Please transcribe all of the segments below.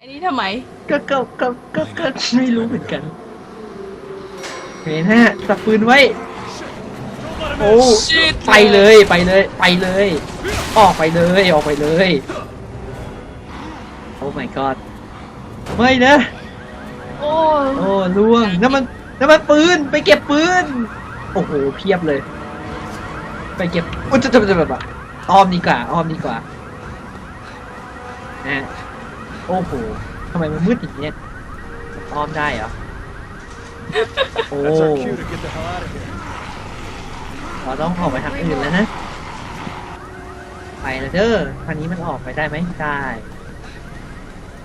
อันนี้ทำไมก็ก็ก็ก็ก็ไม่รู้เหมือนกันเห็นฮะสับปืนไว้ โอ้ Shit ไปเลยไปเลยไปเลย ออกไปเลยออกไปเลยโอ้ my god ไม่นะโอ้ยโอ้ล่วงนั่นมันนั่นมันปืนไปเก็บปืนโอ้โหเพียบเลย ไปเก็บอุ้ยจะจะจะแบบอะอ้อมดีกว่าอ้อมดีกว่านะ โอ้โหทำไมมันมืดอย่างเงี้ยอ้อมได้เหรอ โอ้ That's our cue to get the hell out of here. เราต้องออกไปทางอื่นแล้วนะ ไปแล้วเด้อทางนี้มันออกไปได้ไหมได้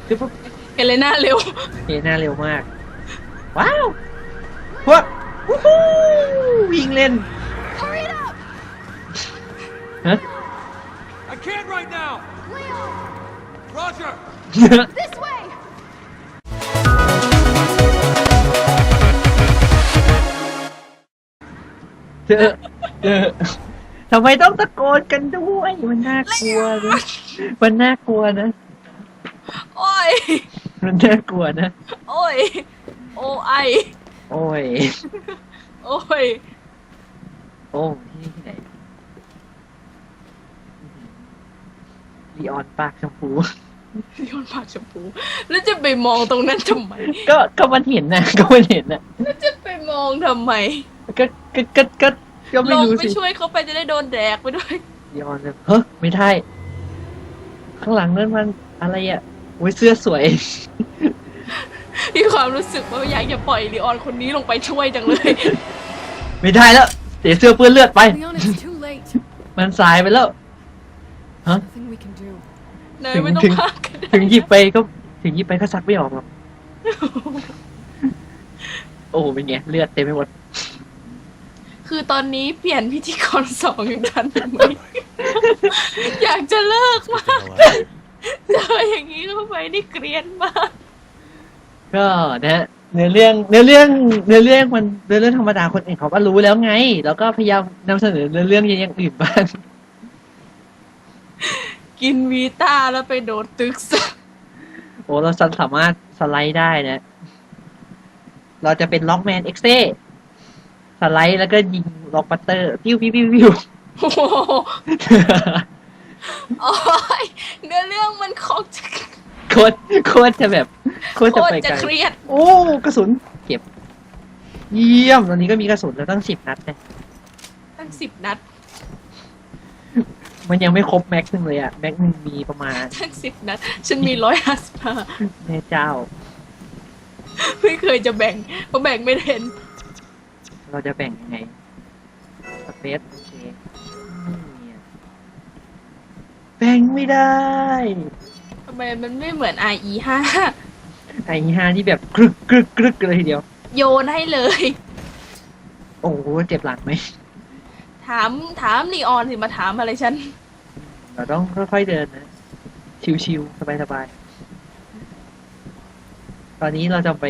คือปุ๊บเฮเลน่าเร็วเฮน่าเร็วมาก ว้าวพวกวู้ฮู้วิ่งเล่นฮะ I can't right now. Roger. This way! เจอเจอทำไมต้องตะโกนกันด้วย มันน่ากลัวนะมันน่ากลัวนะ โอ้ย มันน่ากลัวนะ โอ้ย โอ้ไอ โอ้ย โอ้ย โอ้ที่นี่ที่ไหนลีออนปากชมพู โยนปากชมพู แล้วจะไปมองตรงนั้นทำไม ก็ก็มันเห็นนะก็มันเห็นนะแล้วจะไปมองทำไม ก็ก็ก็ก็ก็ลไม่งรู้ไปสิช่วยเขาไปจะได้โดนแดกไปด้วยลีออนแบบเฮ้ยไม่ได้ ข้างหลังนั่นมันอะไรอะโอ้ยเสื้อสวย มีความรู้สึกว่าอยากจะปล่อยลีออนคนนี้ลงไปช่วยจังเลย ไม่ได้แล้วเสียเสื้อเปื้อนเลือดไป Leon, it's too late. มันสายไปแล้ว ฮะ Nothing we can do. เนยไม่ต้องถึงพากกันได้ถึงหยิบไปก็ถึงหยิบไปก็ซักไม่ออกหรอก โอ้โหเป็นไงเลือดเต็มไปหมด คือตอนนี้เปลี่ยนพิธีกรสองอย่างทันไหมอยากจะเลิก Get มาก the hell out of here. เจออย่างนี้เข้าไปนี่เกรียนมาก ก็นะฮะเนื้อเรื่องเนื้อเรื่องเนื้อเรื่องมันเนื้อเรื่องธรรมดาคนอื่นเขาก็รู้แล้วไง แล้วก็พยายามนำเสนอเนื้อเรื่องอย่างอื่นบ้าง กินวีต้าแล้วไปโดนตึกซะโอ้เราสามารถสไลด์ได้นะ เราจะเป็นล็อกแมนเอ็กเซ่สไลด์แล้วก็ยิงล็อกปัตเตอร์ปิ้วปิ้วปิ้วปิ้วโอ้โหโอ้ยเนื้อเรื่องมันของจะโคตรโคตรจะแบบ โคตรโคจะตไปรจะไกลเครียด โอ้กระสุนเก็บ เยี่ยมตอนนี้ก็มีกระสุนแล้วตั้งสิบนัดเนี่ยตั้งสิบนัด มันยังไม่ครบแม็กซ์หนึงเลยอะแม็กซ์หนึงมีประมาณตั้งสิบนัด ฉันมีร้อยห้าสิบห้าแม่เจ้า ไม่เคยจะแบ่งเพราะแบ่งไม่เห็น เราจะแบ่งยังไงสเปซโอเคนี่อะแบ่งไม่ได้ทำไมมันไม่เหมือน IE ห้าไอ้ห้าที่แบบกรึกกรึกกรึกเลยทีเดียว โยนให้เลย โอ้โหเจ็บหลังไหม ถามถามลีออนสิมาถามอะไรฉัน เราต้องค่อยๆเดินนะ ชิวๆสบายๆ ตอนนี้เราจะไป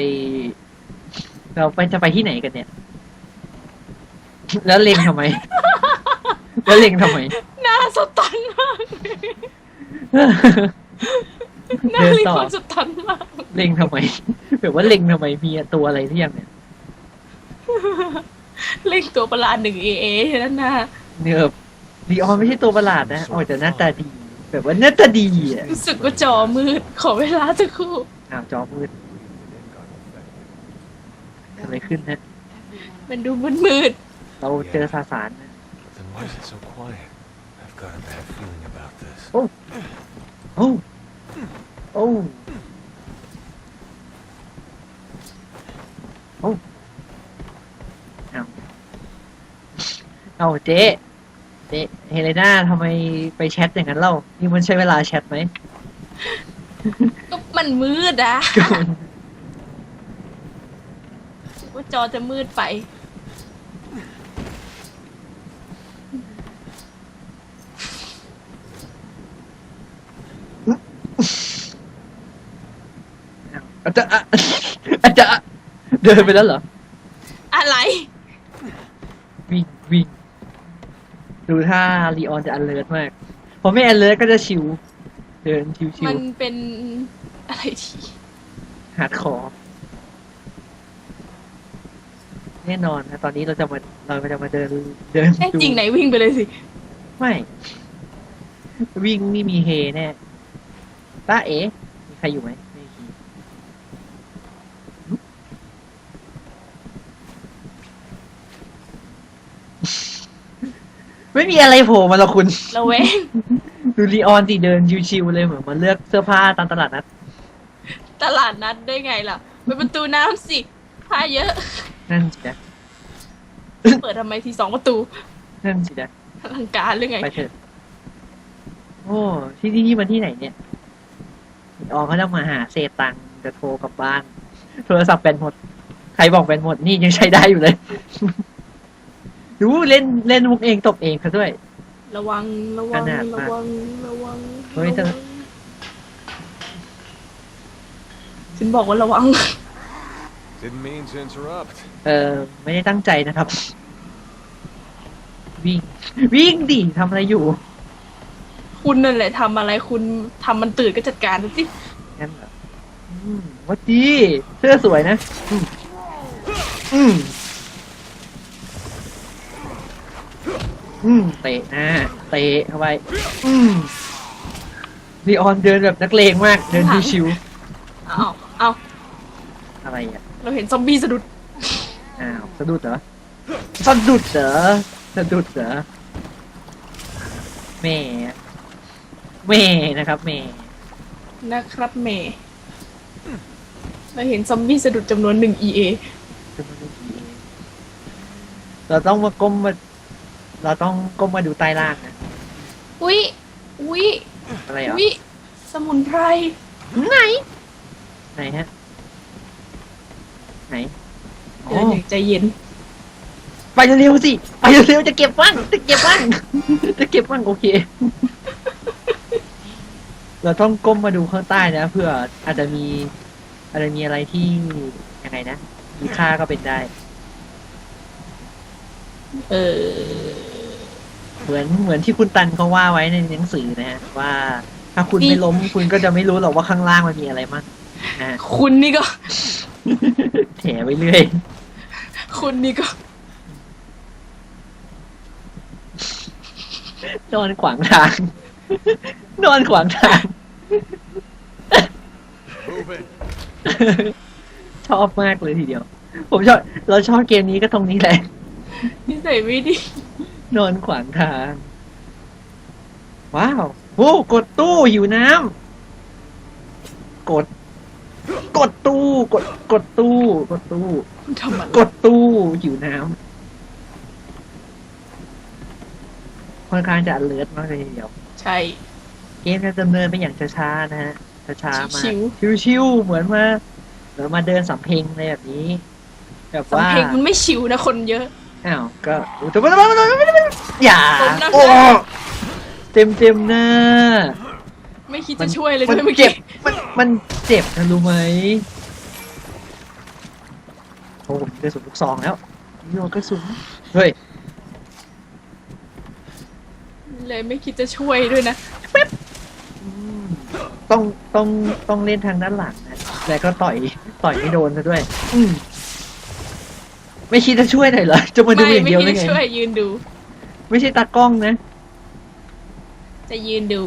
เราไปจะไปที่ไหนกันเนี่ย แล้วเล็งทำไม แล้วเล็งทำไม หน้าสตันมากหน้าเดินลีต่ออ อนสตันมากเล็งทำไม แบบว่าเล็งทำไมมีตัวอะไรที่ยังเนี่ย เล่งตัวประหลาดหนึ่งเอเอนั่นน่ะเนือบดีออนไม่ใช่ตัวประหลาดนะโอ้ยแต่หน้าตาดี แบบว่าหน้าตาดีอะรู้สึกว่าจอมืด ขอเวลาสักครู่อ้าวจอมืดเกิดอะไรขึ้นนะ มันดูมืดเราเจอสาสารนะ Then why is it so quiet? I've got a bad feeling about this. โอ้โอ้โอ้เอา เอาเจ๊เจ๊เฮเลนาทำไมไปแชทอย่างนั้นเล่า นี่มันใช้เวลาแชทไหมๆก็มันมืดอะก็มันรู้สึกว่าจอจะมืดไป อาจจะอะอาจจะอะเดินไปแล้วเหรอ อะไร วิ่งวิ่ง ดูท่าลีออนจะอันเลิศมากพอไม่อันเลิศก็จะชิว เดินชิวมันเป็นอะไรทีฮาร์ดคอร์แน่นอนนะตอนนี้เราจะมาเราจะมาเดินเดินแน่ดูจริงไหนวิ่งไปเลยสิ ไม่ วิ่งนี่มีเฮแน่ป้าเอ๋มีใครอยู่ไหมไม่มีไม่มีอะไรโผล่มาหรอกคุณระแวงดูลีออนสิเดินชิวๆเลยเหมือนมาเลือกเสื้อผ้าตามตลาดนัดตลาดนัดได้ไงล่ะไปประตูน้ำสิผ้าเยอะ นั่นสินะเปิดทำไมทีสองประตูนั่นสินะอลังการหรือไงไปเถอะโอ้ที่นี่นี่มันที่ไหนเนี่ยลีออนเขาจะมาหาเศษตังค์จะโทรกลับบ้าน โทรศัพท์แบนหมด ใครบอกแบนหมดนี่ยังใช้ได้อยู่เลย ดูเล่นเล่นมุกเองตบเองเขาด้วย ระวังระวังขนาดระมาก วังระวังเฮ้ยระเธอวังฉันบอกว่าระวัง Didn't mean to interrupt. เออไม่ได้ตั้งใจนะครับ วิ่ง วิ่งดิทำอะไรอยู่คุณนั่นแหละทำอะไรคุณทำมันตื่นก็จัดการสิงั้นเหรออืมวัดดีเสื้อสวยนะ อืมอืมอืม เตะหน้าเตะเข้าไปอืมลีออนเดินแบบนักเลงมาก เดินชิว เอาเอาๆอะไรอะ เราเห็นซอมบี้สะดุด อ้าวสะดุดเหรอสะดุดเหรอสะดุดเหรอแม่แม่นะครับแม่นะครับเมย์เราเห็นซอมบี้สะดุดจำนวนหนึ่ง EA เราต้องมาก้มมา เราต้องก้มมาดูใต้ล่างนะอุ้ยอุ้ยอะไรเหรออุ้ยสมุนไพรไหน ไหนฮะ ไหนอ๋อเดินอย่างใจเย็น ไปเร็วๆสิ ไปเร็วๆจะเก็บบ้างจะเก็บบ้างจะเก็บบ้างโอเค เราต้องก้มมาดูข้างใต้นะเพื่ออาจจะมีอาจจะมีอะไรที่ยังไงนะ มีค่าก็เป็นได้ เออ เหมือนเหมือนที่คุณตันเขาว่าไว้ในหนังสือนะฮะว่า ถ้าคุณนี่ไม่ล้มคุณก็จะไม่รู้หรอกว่าข้างล่างมันมีอะไรมั่งนะฮะคุณนี่ก็ แถไปเรื่อยคุณนี่ก็นอนขวางทาง นอนขวางทาง Move it. ชอบมากเลยทีเดียว ผมชอบเราชอบเกมนี้ก็ตรงนี้แหละ นิสัยไม่ดี นอนขวางทาง ว้าวโอ้กดตู้หิวน้ำกด กดตู้ กด กดตู้ กดตู้คุณทำอะไรกดตู้หิวน้ำค่อนข้างจะเลิศมากเลยทีเดียว ใช่ เกมจะดำเนินไปอย่างช้าๆนะฮะช้าๆมาชิว ชิวๆเหมือนมาเหมือนมาเดินสำเพ็งอะไรแบบนี้ แบบสำว่า เพ็งมันไม่ชิวนะคนเยอะ อ้าวก็อุ๊ยแต่ว่าแต่ว่าแต่ว่าแต่ว่าอย่าผมนะโอ้เต็มเต็มๆหน้าไม่คิดมัจะนช่วยเลยมันด้วยเมื่อเจ็กี้บมันมันเจ็บนะรู้ไหมโอ้ผมเจอสุนลูกซองแล้วโยนกระสุนเฮ้ยเลยไม่คิดจะช่วยด้วยนะอืมต้องต้องต้องเล่นทางด้านหลังนะแล้วก็ต่อยต่อยไม่โดนซะด้วย อืม ไม่คิดจะช่วยหน่อยเหรอ จะมาดูไม่อย่างไม่เดียวคิดได้จะไง ช่วยยืนดู ไม่ใช่ตากล้องนะจะยืนดู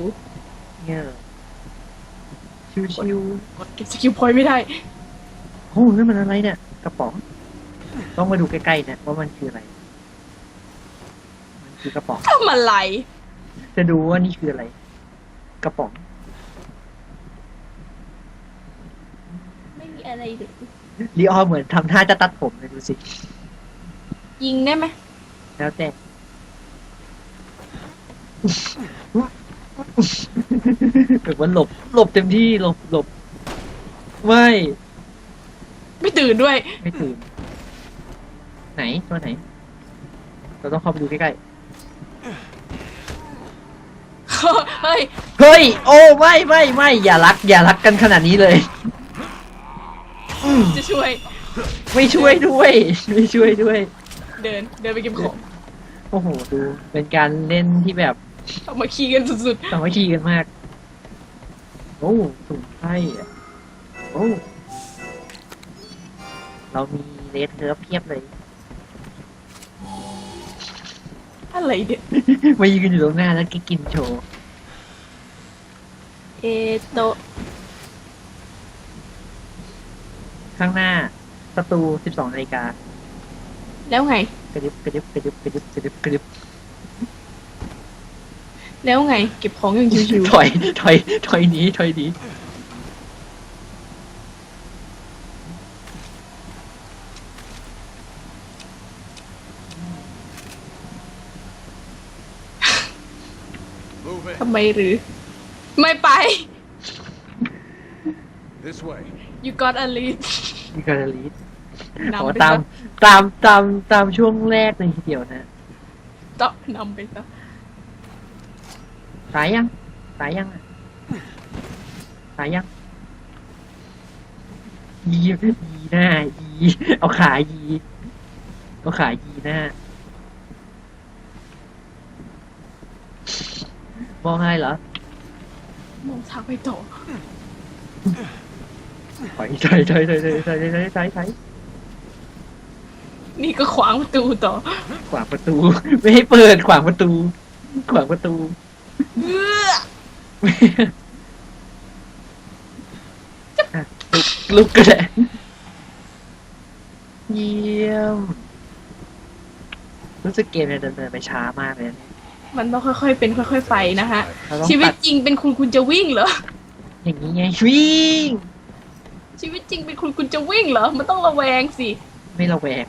เนี่ยชิวกดเก็บสกิลพอยต์ไม่ได้ ๆโอ้นั่นมันอะไรเนี่ยกระป๋อง ต้องมาดูใกล้ๆนะว่ามันคืออะไร มันคือกระป๋อง ทำอะไร จะดูว่านี่คืออะไร กระป๋อง ไม่มีอะไรเลย ลีออนเหมือนทำท่าจะตัดผมเลยดูสิ ยิงได้ไหมแล้วแต่ แบบว่าหลบ หลบเต็มที่ หลบ หลบ ไม่ ไม่ตื่นด้วย ไม่ตื่น ไหน ตัวไหน เราต้องเข้าไปดูใกล้เฮ้ย ๆ เฮ้ย โอ้ ไม่ ไม่ ไม่ อย่ารัก อย่ารักกันขนาดนี้เลยอืม จะช่วย ไม่ช่วยด้วย ไม่ช่วยด้วย เดิน เดินไปเก็บของโอ้โหดูเป็นการเล่นที่แบบเอามาขี่กันสุดสามัคคีกันมาก โอ้สุ่มไพ่อะโอ้เรามีเลสเทิร์ฟเพียบเลยอะไรเนี่ยมายืนอยู่ตรงหน้าแล้วก็กินโชว์ เอโตะ ข้างหน้าประตู12นาฬิกาแล้วไง กระดิบกระดิบกระดิบกระดิบกระดิบกระดิบแล้วไง เก็บของอย่างชิวถอยถอยถอยหนีถอยหนี Move ๆทำไมหรือ ไม่ไป This way. You got a lead มีการลีดนำอ๋อไปตามซะตามตามตามช่วงแรกเลยทีเดียวนะต้องนำไปซะตายยังตายยังอะตายยังยียีหน้ายีเอาขายีเอาขายีหน้ามองอะไรเหรอมองทางไปต่อ ถอยถอยถอยถอยถอยถอยถอยถอยถอยถอยนี่ก็ขวางประตูต่อขวางประตู ไม่ให้เปิดขวางประตู ขวางประตู เอื้ออะลุกลุกก็ได้เยี่ยมรู้สึกเกมเนี่ยดำเนินไปช้ามากเลยนะมันต้องค่อยๆเป็นค่อย ๆ ไปนะฮะ เราต้องชีวิตตัดจริงเป็นคุณคุณจะวิ่งเหรอ อย่างนี้ไงวิ่ง ชีวิตจริงเป็นคุณคุณจะวิ่งเหรอ มันต้องระแวงสิ ไม่ระแวง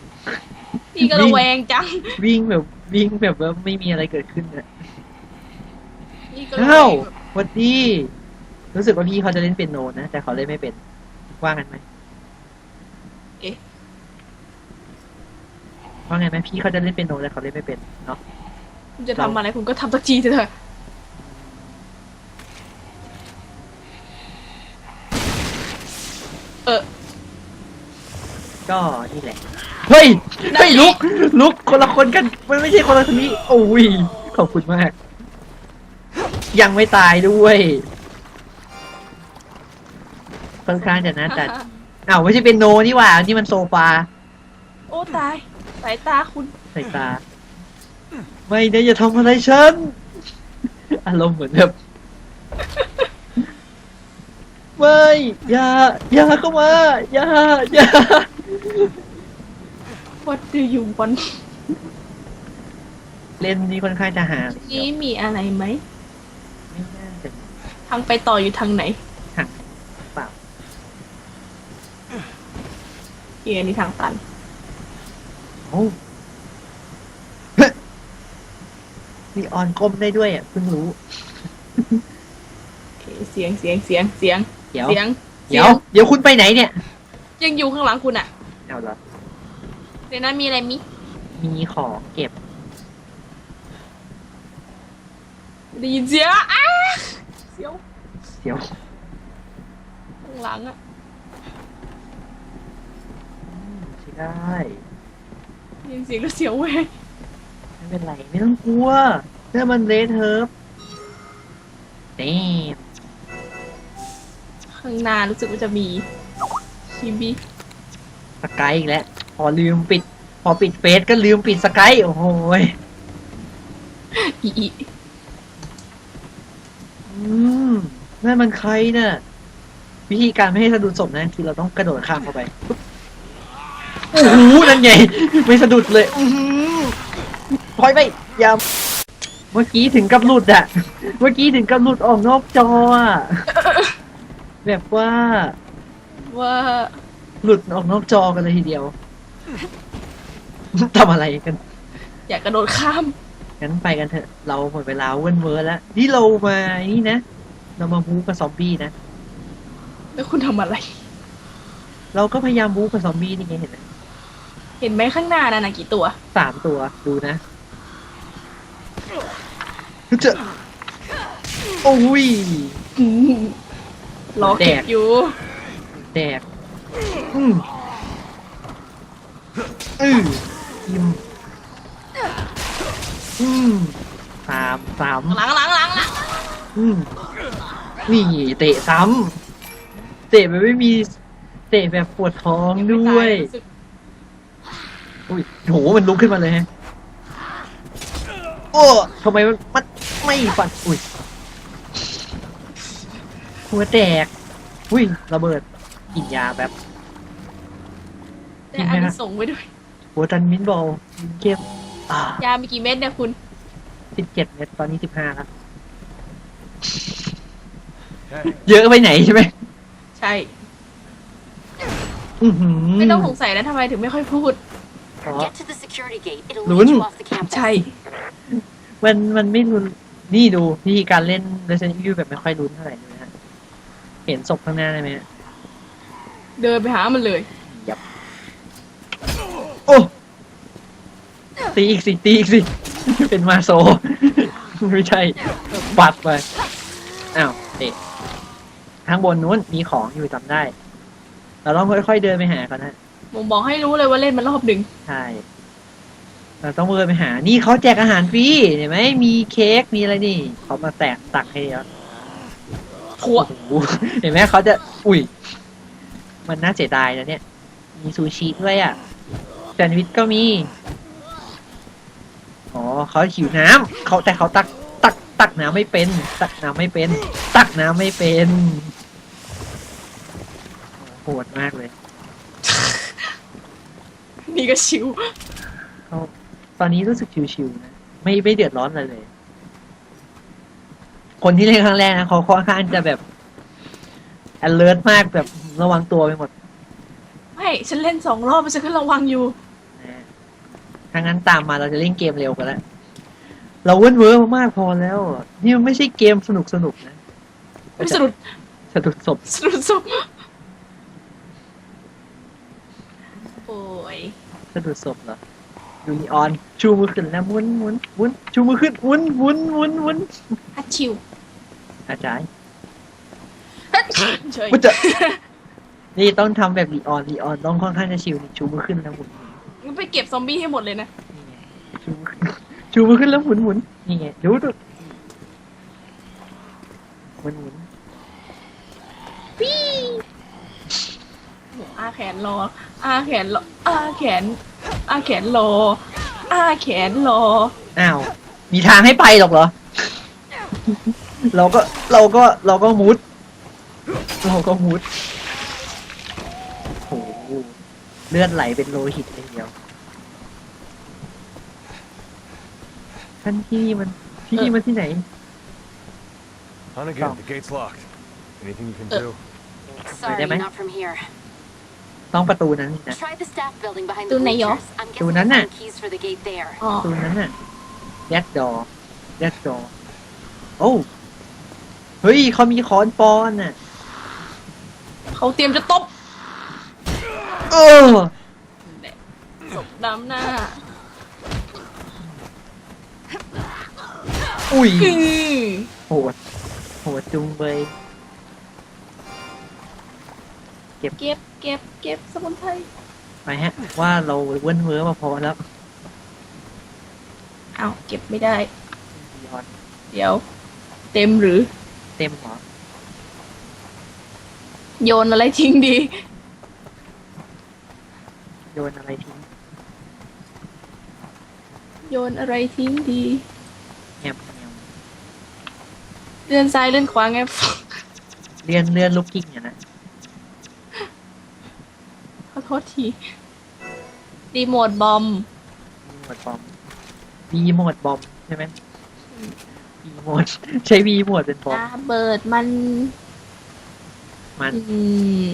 นี่ก็ระแวงจัง วิ่งแบบวิ่งแบบว่าไม่มีอะไรเกิดขึ้นอะนี่ก็ระแวอ้างวสวัสดีรู้สึกว่าพี่เขาจะเล่นเปียโนนะ แต่เขาเล่นไม่เป็น ว่ากันไหมเอ๊ะว่าไงไหมพี่เขาจะเล่นเปียโนแต่เขาเล่นไม่เป็นเนาะ คุณจะทำอะไรคุณก็ทำสักทีเถอะ เออ ก็นี่แหละ เฮ้ย เฮ้ยลุก ลุกคนละคนกัน มันไม่ใช่คนละคนนี้ โอ้ย ขอบคุณมาก ยังไม่ตายด้วย ค่อนข้างจะน่าจัดอ้าวไม่ใช่เป็นโนนี่หว่า นี่มันโซฟา โอ้ตาย สายตาคุณ ใส่ตา ไม่นะอย่าทำอะไรฉัน อารมณ์เหมือนแบบ ไม่ อย่า อย่าเข้ามา อย่า อย่า What do you want เล่นนี้ค่อนข้างจะหานี้มีอะไรไหมไม่น่าจะทางไปต่ออยู่ทางไหนเปล่าเฮียนี่ทางตัน โอ้มีออนก้มได้ด้วยอะเพิ่งรู้โอเคเสียงเสียงเสียงเสียงเดี๋ยว เสียงเดี๋ยว เดี๋ยวคุณไปไหนเนี่ย ยังอยู่ข้างหลังคุณอะ เอาเหรอเดี๋ยวนั้นมีอะไรมิ มีของเก็บได้ยินเสียงอ้าเสียวเดี๋ยวข้างหลังอะใช้ได้ได้ยินเสียงแล้วเสียวเว้ยไม่เป็นไรไม่ต้องกลัวถ้ามันเลทเฮิร์บเต็มข้างหน้ารู้สึกว่าจะมีชิบิ สกายอีกแล้วพอลืมปิด พอปิดเฟซก็ลืมปิดสกายโอ้โหยอีอีอืมนั่นมันใครน่ะ วิธีการไม่ให้สะดุดศพนะคือเราต้องกระโดดข้ามเข้าไปปุ๊บโอ้โหนั่นไงไม่สะดุดเลยอื้อหือถอยไปอย่าเมื่อกี้ถึงกับหลุดอะเมื่อกี้ถึงกับหลุดออกนอกจออะแบบว่าว่า หลุดออกนอกจอกันเลยทีเดียว ทำอะไรกัน อยากกระโดดข้าม งั้นไปกันเถอะ เราหมดเวลาเว้นเวอร์แล้ว นี่เรามานี่นะ เรามาบู๊กับซอมบี้นะ แล้วคุณทำอะไร เราก็พยายามบู๊กับซอมบี้นี่ไงเห็นไหมเห็นไหมข้างหน้านั่นนะกี่ตัว สามตัว ดูนะเจอโอ้ย อืมรอเก็บแดกอยู่ แดก อืมอือยิมอืมสามสามหลังหลังหลังหลังอืมนี่เตะซ้เตะแบบไม่มี เตะแบบปวดท้องด้วยอุ้ยโหมันลุกขึ้นมาเลยฮะโอ้ทำไมมันมันไม่ฟันอุ้ยหัวแตกอุ้ยระเบิดกินยาแบบ แต่อันนี้ส่งไว้ด้วยหัวจันมินบอลเก็บอ่ายามีกี่เม็ดเนี่ยคุณ สิบเจ็ดเม็ดตอนนี้สิบห้าแล้ว Hey, เยอะไปไหนใช่ไหมใช่ อื้อหือไม่ต้องสงสัยนะทำไมถึงไม่ค่อยพูดเพราะ Get to the security gate. It'll Lún. lead you off the campus. ใช่ มันมันไม่รุนนี่ดูวิธีการเล่น Resident Evil แบบไม่ค่อยรุนเท่าไหร่เลยนะฮะเห็นศพข้างหน้าได้ไหมฮะเดินไปหามันเลย โอ้ ตีอีกสิตีอีกสิ เป็นมาโซ ไม่ใช่ปัดไป อ้าวเด็ข้างบนนู้นมีของอยู่จำได้ เราต้องค่อยๆเดินไปหากันนะ ผมบอกให้รู้เลยว่าเล่นมันรอบหนึ่งใช่ เราต้องเดินไปหา นี่เขาแจกอาหารฟรี เห็นไหม มีเค้ก มีอะไรนี่ เขามาแตกตักให้แล้วถั่วโอ้โหเห็นไหมเขาจะ อุ้ย มันน่าเสียดายนะเนี่ย มีซูชิด้วยอะแซนด์วิชก็มีอ๋อ เขาหิวน้ำเขาแต่เขาตักตักตักน้ำไม่เป็น ตักน้ำไม่เป็น ตักน้ำไม่เป็นโหดมากเลย นี่ก็ชิวเขาตอนนี้รู้สึกชิวๆนะไม่ไม่เดือดร้อนอะไรเลย คนที่เล่นครั้งแรกนะเขาค่อนข้างจะแบบ alert มากแบบระวังตัวไปหมดไม่ฉันเล่นสองรอบฉันก็ระวังอยู่นะถ้างั้นตามมาเราจะเล่นเกมเร็วกันแล้ว เราเว้นเวอร์มากพอแล้วนี่มันไม่ใช่เกมสนุกสนุกๆนะไม่สะดุดสะดุดศพสะดุดสุดโอ้ยสะดุดศพเหรอยูนีออนชูมือขึ้นแล้วหมุนหมุนหมุนชูมือขึ้นหมุนหมุนหมุนหมุนฮัดชิวอาจารย์ฮัดเฉยกูจะนี่ต้องทำแบบลีออนลีออนต้องค่อนข้างจะชิวนี่ชูมือขึ้นแล้วหมุน งั้นไปเก็บซอมบี้ให้หมดเลยนะ นี่ไงชูมือขึ้น ชูมือขึ้นแล้วหมุนหมุนนี่ไงดูดูหมุนหมุนอาแขนรออาแขนรออาแขนอาแขนรออาแขนรออ้าว มีทางให้ไปหรอกเหรอ เราก็เราก็เราก็มุด เราก็มุดโอ้โหเลือดไหลเป็นโลหิตเลยทีเดียว ท่านที่นี่มันที่นี่มันที่ไหน Hunnigan, Oh. the gate's locked. Anything you can Uh. do? Sorry, Damn it. not from here. ต้องประตูนั้นนะ Try the staff building behind Doon the na yun? bleachers. I'm Doon guessing na you'll na. find keys for the gate there. อ๋อ ประตูนั้นน่ะแยกดอแยกดอโอ้เฮ้ยเขามีค้อนปอนน่ะเขาเตรียมจะตบเออศพดำหน้า อุ้ยอือโหดโหดจุงเบยเก็บเก็บเก็บสมุนไพรไปฮะ ว่าเราเว้นเว้อมาพอแล้วอ้าวเก็บไม่ได้ยอดเดี๋ยว เต็มหรือ เต็มเหรอ โยนอะไรทิ้งดี โยนอะไรทิ้ง โยนอะไรทิ้งดีแงมแงม เลื่อนซ้ายเลื่อนขวาไง เลื่อนเลื่อนลูกกิ้งเนี่ยนะขอโทษทีรีโมทบอมมีหมวดบอมวีโหมดบอมใช่ไหมวีโหมดใช้วีโหมดเป็นบอมระเบิดมัน มันอืม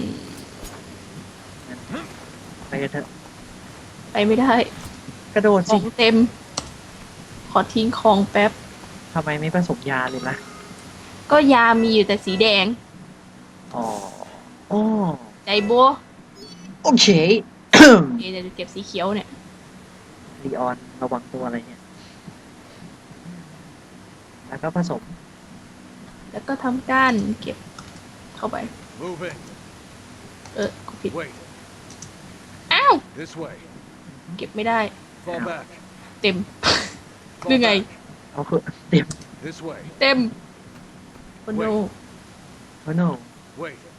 ไปกันเถอะไปไม่ได้ กระโดดขสิองเต็ม ขอทิ้งของแป๊บทำไมไม่ผสมยาเลยล่ะ ก็ยามีอยู่แต่สีแดง อ๋ออ๋อใจบัวโอเค เดี๋ยวจะเก็บสีเขียวเนี่ยลีออนระวังตัวอะไรเนี่ย แล้วก็ผสม แล้วก็ทำก้านเก็บเข้าไป Move in. เออกูผิด Wait. อ้าว This way. เก็บไม่ได้ Fall back. เต็ม Fall ดูไง back. เอาคือเต็ม This way. เต็ม โอ้โนโอ้โน Wait.